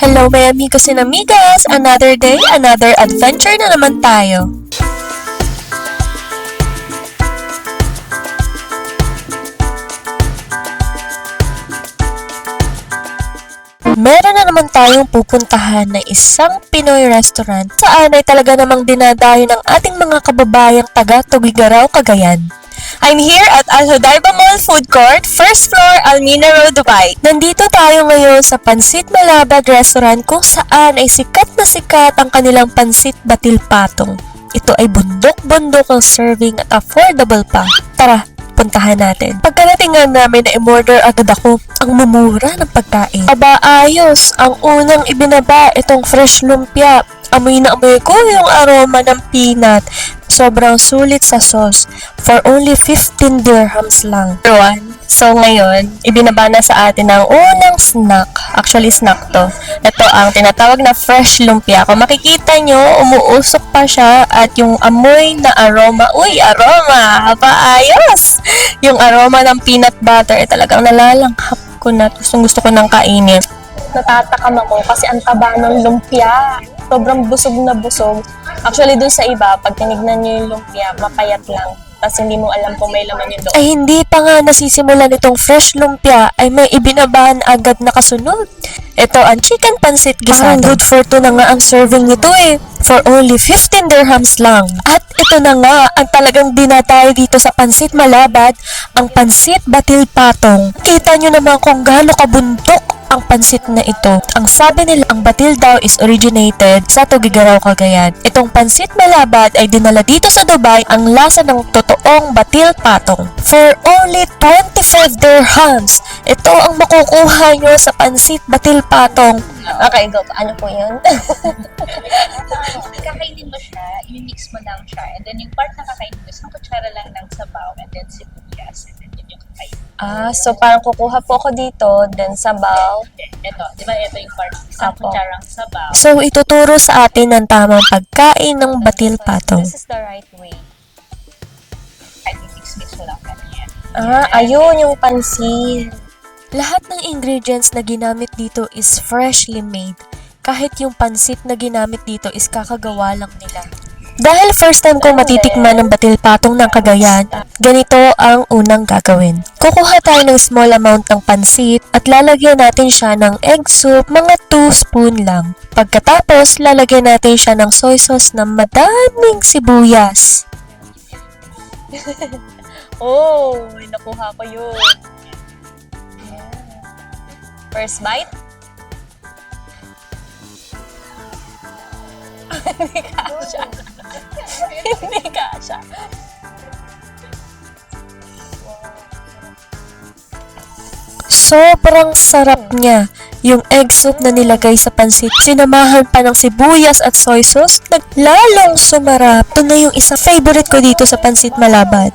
Hello, my amigos and amigas! Another day, another adventure na naman tayo. Meron na naman tayong pupuntahan na isang Pinoy restaurant saan ay talaga namang dinadayo ng ating mga kababayang taga Tugigaraw, Cagayan. I'm here at Al Hudayba Mall Food Court, first floor, Almina Road, Dubai. Nandito tayo ngayon sa Pansit Malabad Restaurant kung saan ay sikat na sikat ang kanilang pansit batil patong. Ito ay bundok-bundok ang serving at affordable pa. Tara, puntahan natin. Pagkarating nga namin na i-order agad ako ang mumura ng pagkain. Aba ayos, ang unang ibinaba itong fresh lumpia. Amoy na amoy ko yung aroma ng peanut. Sobrang sulit sa sauce. For only 15 dirhams lang. Everyone, so ngayon, ibinaba na sa atin ang unang snack. Actually, snack to. Ito ang tinatawag na fresh lumpia. Kung makikita nyo, umuusok pa siya at yung amoy na aroma, uy, aroma! Aba, ayos! Yung aroma ng peanut butter ay talagang nalalanghap ko na. Gustong gusto ko nang kainin. Natatakam ako kasi ang taba ng lumpia. Sobrang busog na busog. Actually, dun sa iba, pag tinignan nyo yung lumpia, mapayat lang. Tapos hindi mo alam kung may laman yung loob. Ay, hindi pa nga nasisimulan itong fresh lumpia ay may ibinabahan agad na kasunod. Ito ang chicken pancit gisado. Parang good for two na nga ang serving nito eh. For only 15 dirhams lang. At ito na nga ang talagang dinatay dito sa pansit malabad, ang pansit batil patong. Kita nyo naman kung gaano kabuntok ang pansit na ito. Ang sabi nila, ang batil daw is originated sa Tugigaraw, Cagayan. Itong pansit malabad ay dinala dito sa Dubai ang lasa ng totoong batil patong. For only 25 dirhams, ito ang makukuha nyo sa pansit batil patong. Okay, go. Ano po yun? kakainin mo siya, i-mix mo lang siya, and then yung part na kakainin mo, isang kutsara lang ng sabaw, and then sibuyas, and then. Ah, so parang kukuha po ako dito, then sabaw. Ito, di ba ito yung part, isang Apo. kutsarang sabaw. So, ituturo sa atin ang tamang pagkain ng batil patong. This is the right way. Kahit i-mix-mix mo lang ganyan. Ah, ayun yung pansit. Lahat ng ingredients na ginamit dito is freshly made. Kahit yung pansit na ginamit dito is kakagawa lang nila. Dahil first time kong matitikman ng batil patong ng Cagayan, ganito ang unang gagawin. Kukuha tayo ng small amount ng pansit at lalagyan natin siya ng egg soup, mga 2 spoon lang. Pagkatapos, lalagyan natin siya ng soy sauce na madaming sibuyas. oh, nakuha ko yun. First bite? Hindi kasha. Hindi kasha. Sobrang sarap niya. Yung egg soup na nilagay sa pansit, sinamahan pa ng sibuyas at soy sauce, naglalong sumarap. Ito na yung isa favorite ko dito sa pansit malabad.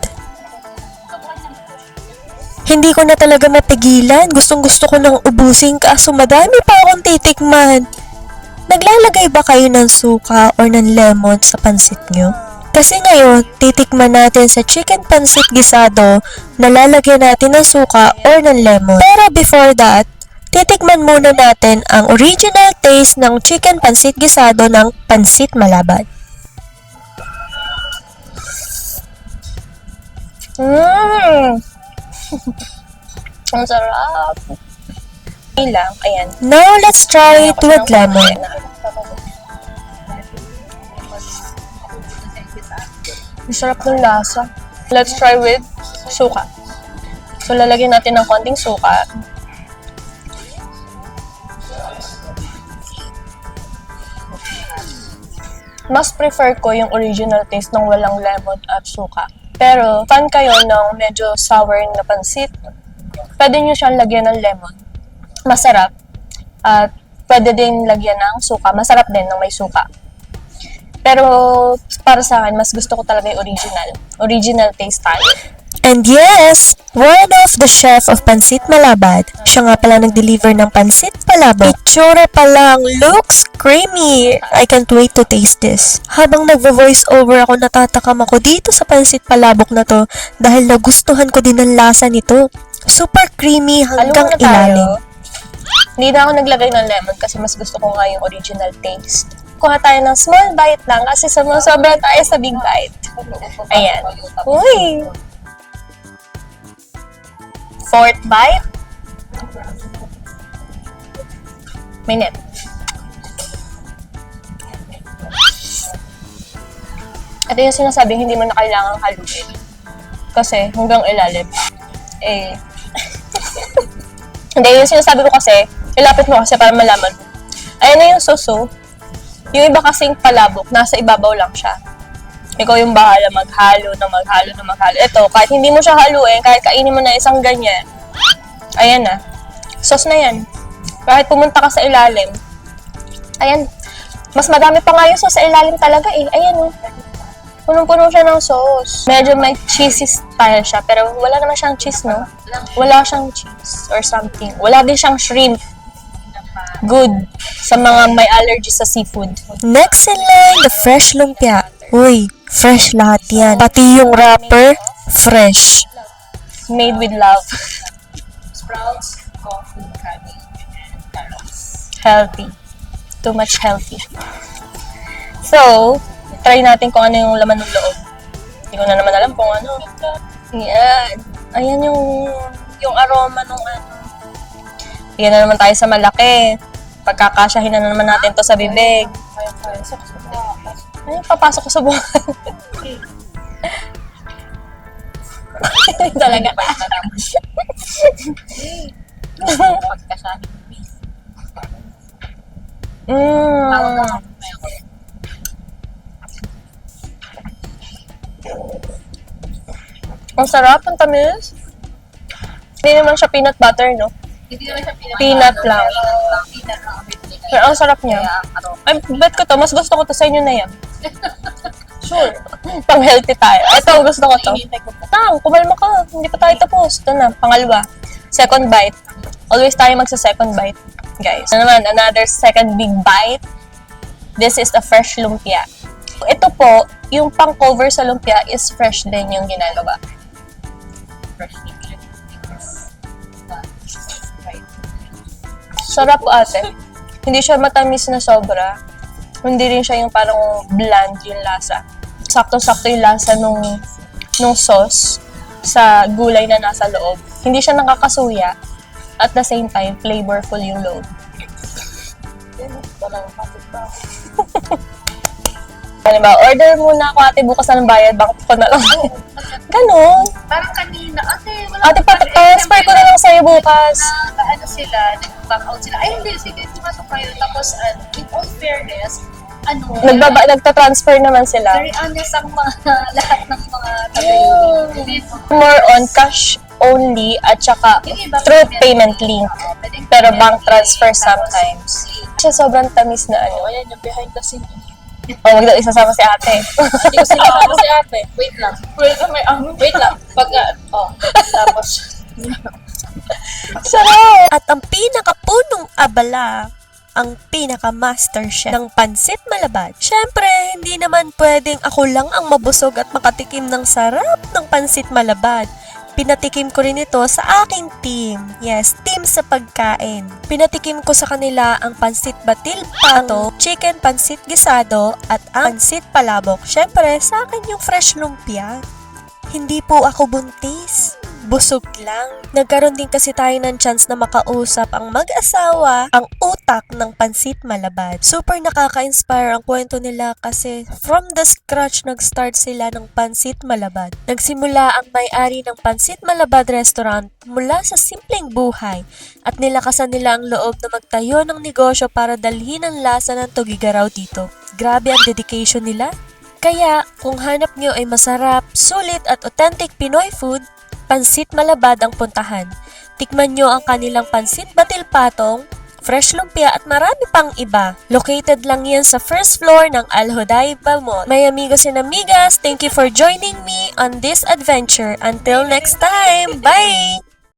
Hindi ko na talaga mapigilan. Gustong gusto ko nang ubusin kaso madami pa akong titikman. Naglalagay ba kayo ng suka or ng lemon sa pansit nyo? Kasi ngayon, titikman natin sa chicken pansit gisado na lalagyan natin ng suka or ng lemon. Pero before that, titikman muna natin ang original taste ng chicken pansit gisado ng pansit malabad. Mmm! Ang sarap! Lang, ayan. Now, let's try it with lemon. Ang sarap ng lasa. Let's try with suka. So, lalagyan natin ng konting suka. Mas prefer ko yung original taste ng walang lemon at suka. Pero, fan kayo ng medyo sour na pansit, pwede nyo siyang lagyan ng lemon. Masarap. At pwede din lagyan ng suka. Masarap din ng may suka. Pero para sa akin, mas gusto ko talaga yung original. Original taste tayo. And yes, one of the chef of Pansit Malabad. Siya nga pala nag-deliver ng Pansit Palabok. Itsura pa lang, looks creamy. I can't wait to taste this. Habang nagvo-voice over ako, natatakam ako dito sa Pansit Palabok na to dahil nagustuhan ko din ang lasa nito. Super creamy hanggang ilalim. Hindi na ako naglagay ng lemon kasi mas gusto ko nga yung original taste. Kuha tayo ng small bite lang kasi sa mga sobra tayo sa big bite. Ayan. Uy! Fourth bite. Minute. Ito yung sinasabing hindi mo na kailangang haluin. Kasi hanggang ilalim. Eh, hindi, yung sinasabi ko kasi, ilapit mo kasi para malaman mo. Ayan na yung suso. Yung iba kasing palabok, nasa ibabaw lang siya. Ikaw yung bahala maghalo na maghalo na maghalo. Ito, kahit hindi mo siya haluin, kahit kainin mo na isang ganyan, ayan na. Sauce na yan. Kahit pumunta ka sa ilalim, ayan, mas madami pa nga yung sauce sa ilalim talaga eh. Ayan oh. Punong-puno siya ng sauce. Medyo may cheesy style siya, pero wala naman siyang cheese, no? Wala siyang cheese or something. Wala din siyang shrimp. Good. Sa mga may allergy sa seafood. Next in line, the fresh lumpia. Uy, fresh lahat yan. Pati yung wrapper, fresh. Made with love. Sprouts, coffee, cabbage, and carrots. Healthy. Too much healthy. So, try natin kung ano yung laman ng loob. Hindi ko na naman alam kung ano. Yan. Ayan yung yung aroma nung ano. Yan na naman tayo sa malaki. Pagkakasyahin na naman natin to sa bibig. Ay, papasok ko sa buwan. Talaga. Sarap, ang tamis. Hindi naman siya peanut butter, no? Hindi naman siya Peanut lang. Peanut lang ang. Pero ang sarap niya. Ano, Ay, bet ko to. Mas gusto ko to sa inyo na yan. sure. Pang healthy tayo. Ito, gusto ko to. Tang, kumalma ka. Hindi pa tayo tapos. Ito na, pangalawa. Second bite. Always tayo magsa second bite, guys. Ano naman, another second big bite. This is the fresh lumpia. Ito po, yung pang cover sa lumpia is fresh din yung ginagawa. Fresh ingredient. Right. Sarap po ate. Hindi siya matamis na sobra. Hindi rin siya yung parang bland yung lasa. Sakto-sakto yung lasa nung, nung sauce sa gulay na nasa loob. Hindi siya nakakasuya. At the same time, flavorful yung loob. Walang. Ano ba, order muna ako ate bukas na ng bayad, bakit ko na lang. Ganon. Parang ate, pat- transfer ko na lang sa'yo bukas. na ano sila, nag-back out sila. Ay, hindi, sige, pumasok kayo. Tapos, uh, with all fairness, ano, Nagbaba, nagta-transfer naman sila. very honest ang mga, lahat ng mga taga-unit. More on cash only at saka through payment link. Pero bank transfer sometimes. Siya sobrang tamis na ano. ayan, yung behind the scene. O, wag daw isasama si ate. Hindi ko sinama si ate. Wait lang. Wait, may, um, wait lang. Pag, uh, oh, tapos, Sarap! At ang pinakapunong abala, ang pinaka-master chef ng pansit malabad. Siyempre, hindi naman pwedeng ako lang ang mabusog at makatikim ng sarap ng pansit malabad. Pinatikim ko rin ito sa aking team. Yes, team sa pagkain. Pinatikim ko sa kanila ang pansit batil pato, chicken pansit gisado, at ang pansit palabok. Siyempre, sa akin yung fresh lumpia. Hindi po ako buntis. Busog lang. Nagkaroon din kasi tayo ng chance na makausap ang mag-asawa, ang utak ng Pansit Malabad. Super nakaka-inspire ang kwento nila kasi from the scratch nag-start sila ng Pansit Malabad. Nagsimula ang may-ari ng Pansit Malabad Restaurant mula sa simpleng buhay at nilakasan nila ang loob na magtayo ng negosyo para dalhin ang lasa ng tugigaraw dito. Grabe ang dedication nila. Kaya, kung hanap nyo ay masarap, sulit at authentic Pinoy food, Pansit Malabad ang puntahan. Tikman nyo ang kanilang pansit batil patong, fresh lumpia at marami pang iba. Located lang yan sa first floor ng Al Hudayba Mall. May amigos and amigas, thank you for joining me on this adventure. Until next time, bye!